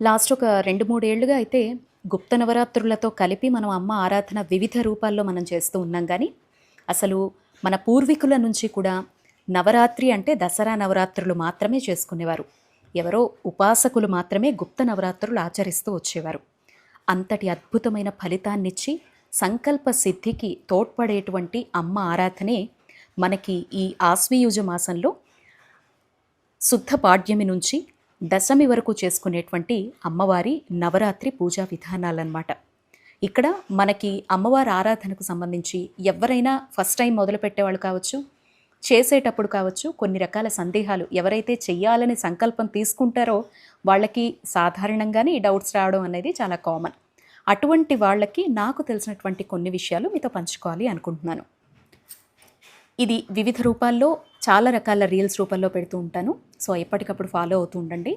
Last ఒక రెండు మూడేళ్ళుగా అయితే గుప్త నవరాత్రులతో కలిపి మనం అమ్మ ఆరాధన వివిధ రూపాల్లో మనం చేస్తూ ఉన్నాం. కానీ అసలు మన పూర్వీకుల నుంచి కూడా నవరాత్రి అంటే దసరా నవరాత్రులు మాత్రమే చేసుకునేవారు. ఎవరో ఉపాసకులు మాత్రమే గుప్త నవరాత్రులు ఆచరిస్తూ వచ్చేవారు. అంతటి అద్భుతమైన ఫలితాన్నిచ్చి సంకల్ప సిద్ధికి తోడ్పడేటువంటి అమ్మ ఆరాధనే మనకి ఈ ఆశ్వీయుజ మాసంలో శుద్ధ పాడ్యమి నుంచి దశమి వరకు చేసుకునేటువంటి అమ్మవారి నవరాత్రి పూజా విధానాలన్నమాట. ఇక్కడ మనకి అమ్మవారి ఆరాధనకు సంబంధించి ఎవరైనా ఫస్ట్ టైం మొదలుపెట్టే వాళ్ళు కావచ్చు చేసేటప్పుడు కావచ్చు కొన్ని రకాల సందేహాలు ఎవరైతే చెయ్యాలని సంకల్పం తీసుకుంటారో వాళ్ళకి సాధారణంగానే ఈ డౌట్స్ రావడం అనేది చాలా కామన్. అటువంటి వాళ్ళకి నాకు తెలిసినటువంటి కొన్ని విషయాలు మీతో పంచుకోవాలి అనుకుంటున్నాను. ఇది వివిధ రూపాల్లో చాలా రకాల రీల్స్ రూపంలో పెడుతూ ఉంటాను. సో ఎప్పటికప్పుడు ఫాలో అవుతూ ఉండండి.